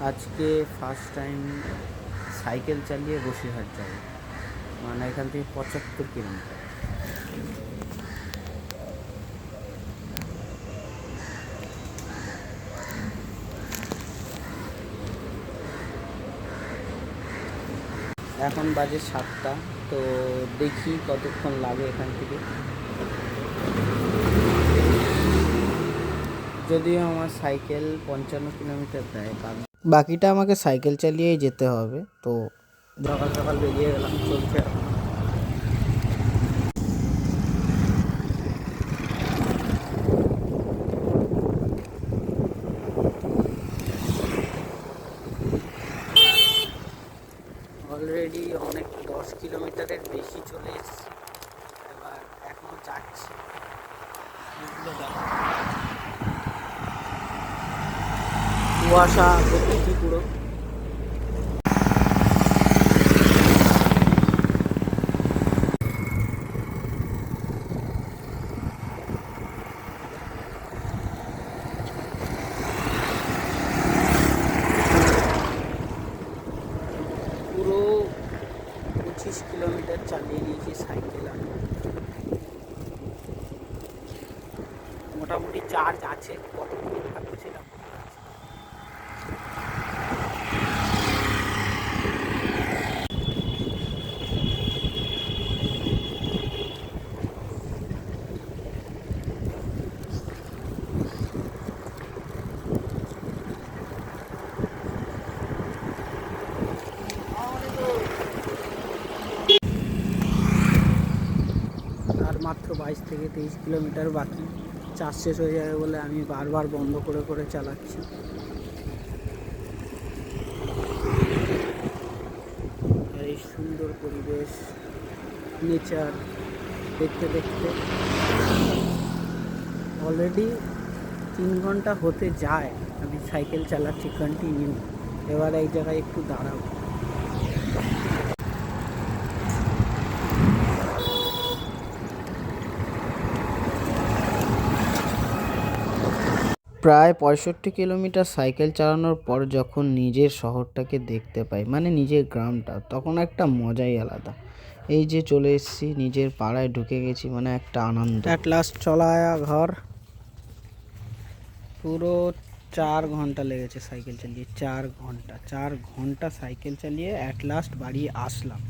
আজকে first time cycle চালিয়ে বসিরহাট যাব। মানে এখান থেকে পঁচাত্তর কিলোমিটার। এখন বাজে সাতটা, তো দেখি কতক্ষণ লাগে এখান থেকে। যদিও আমার সাইকেল পঞ্চান্ন কিলোমিটার দেয় বাকিটা আমাকে সাইকেল চালিয়েই যেতে হবে, তো সকাল সকাল বেরিয়ে গেলাম, চলছে। অলরেডি অনেক দশ কিলোমিটারের বেশি চলে এসেছি এবার এখনও যাচ্ছি এগুলো দেখো। কুয়াশা ভর্তি পুরো। পঁচিশ কিলোমিটার মোটামুটি চার্জ আছে কতক্ষণ থাকবে বাইশ থেকে তেইশ কিলোমিটার বাকি। চার্জ শেষ হয়ে যাবে বলে আমি বারবার বন্ধ করে করে চালাচ্ছি। আর এই সুন্দর পরিবেশ নেচার দেখতে দেখতে অলরেডি তিন ঘণ্টা হতে যায়। আমি সাইকেল চালাচ্ছি কন্টিনিউ এবার এই জায়গায় একটু দাঁড়াবো। প্রায় পঁয়ষট্টি কিলোমিটার সাইকেল চালানোর পর যখন নিজের শহরটাকে দেখতে পাই মানে নিজের গ্রামটা, তখন একটা মজাই আলাদা। এই যে চলে এসেছি, নিজের পাড়ায় ঢুকে গেছি মানে একটা আনন্দ। অ্যাট লাস্ট চলা আয়া ঘর। পুরো চার ঘণ্টা লেগেছে সাইকেল চালিয়ে, চার ঘণ্টা চার ঘণ্টা সাইকেল চালিয়ে অ্যাট লাস্ট বাড়ি আসলাম।